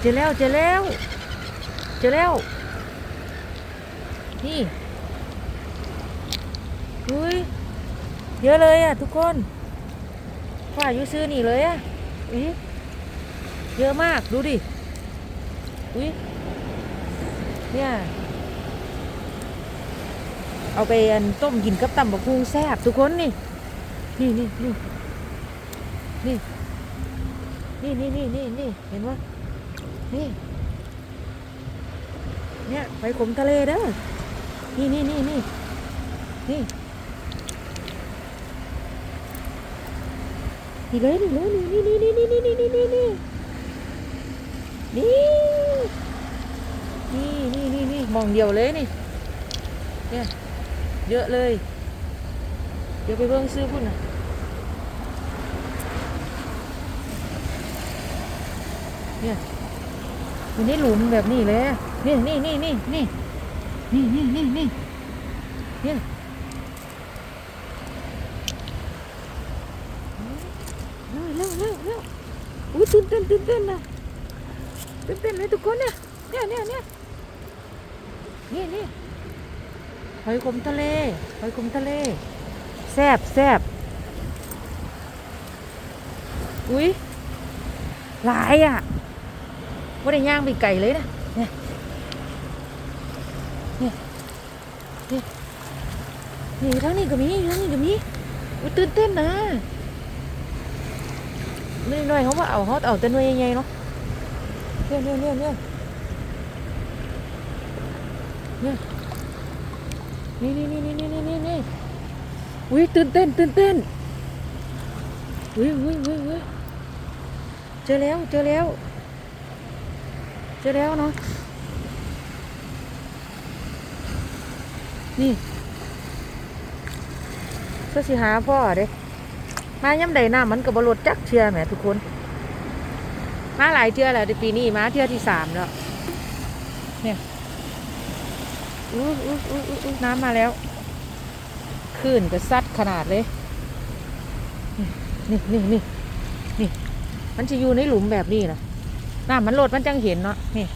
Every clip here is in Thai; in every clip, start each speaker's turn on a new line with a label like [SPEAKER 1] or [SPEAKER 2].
[SPEAKER 1] เจอแล้วเจอแล้วเจอแล้ว นี่เฮ้ยเยอะเลยอะทุกคนฝ่าอยู่ซื้อนี่เลยอะอุ้ยเยอะมากดูดิอุ้ยเนี่ยเอาไปอันต้มกินกับตำบักหุ่งแซ่บทุกคนนี่นี่นี่นี่นี่นี่นี่นี่นี่นี่เห็นว่า นี่ เนี่ยไปขมทะเลเด้อ นี่นี่นี่นี่นี่นี่เลยนี่เลยนี่นี่นี่นี่นี่นี่นี่นี่นี่นี่นี่นี่นี่มองเดียวเลยนี่ เนี่ย เยอะเลย เดี๋ยวไปเบิ่งซื้อพุ่นน่ะเนี่ย อยู่ในหลุมแบบนี้เลย นี่นี่นี่นี่นี่นี่นี่นี่นี่นี่เร็วเร็วเร็วเร็วอุ้ยตื่นเต้นตื่นเต้นนะตื่นเต้นเลยทุกคนเนี่ยเนี่ยเนี่ยเนี่ยนี่นี่หอยขมทะเลหอยขมทะเลแซบแซบอุ้ยหลายอะ ว่าได้ย่างไปไก่เลยนะเนี่ยเนี่ยเนี่ยนี่ทั้งนี้ก็มีทั้งนี้ก็มีอุ้ยตื่นเต้นนะนี่หน่อยเขาว่าเอาเขาเอาแต่หน่วยใหญ่ๆเนาะเนี่ยเนี่ยเนี่ยเนี่ยเนี่ยนี่นี่นี่นี่นี่นี่นี่อุ้ยตื่นเต้นตื่นเต้นอุ้ยอุ้ยอุ้ยอุ้ยเจอแล้วเจอแล้ว จอแล้วเนาะนี่เพื่อสิหาพ่อเด้มาย่ำใดหน้ำมันกับบรดจักเชื่อแหมทุกคน มาหลายเทื่อแล้วในปีนี้มาเทื่อที่สามแล้วเนี่ยอู้อู้อู้อู้อู้น้ำมาแล้วคลื่นก็ซัดขนาดเลย นี่นี่นี่นี่ มันจะอยู่ในหลุมแบบนี้นะ น้ำมันโลดมันจังเห็นเนาะนี่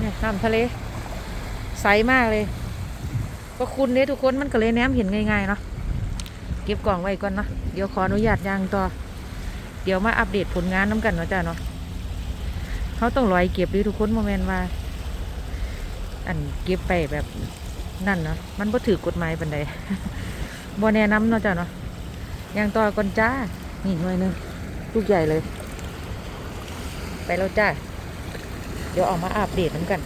[SPEAKER 1] นี่น้ำทะเล ใสมากเลย ก็คุณเนี่ยทุกคนมันก็เลยแนมเห็นง่ายๆเนาะเก็บกล่องไว้ก่อนเนาะเดี๋ยวขออนุญาตยางต่อ เดี๋ยวมาอัปเดตผลงานน้ำกันเนาะจ้าเนาะเขาต้องรอยเก็บดิทุกคนโมเมนต์ว่า อันเก็บไปแบบนั่นเนาะมันบ่ถือกฎหมายปันใดบ่แนะนำเนาะจ้ะเนาะยังต่อก่อนจ้านี่หน่วยหนึงลูกใหญ่เลย ไปแล้วจ้า เดี๋ยวออกมาอัปเดตน้ำกัน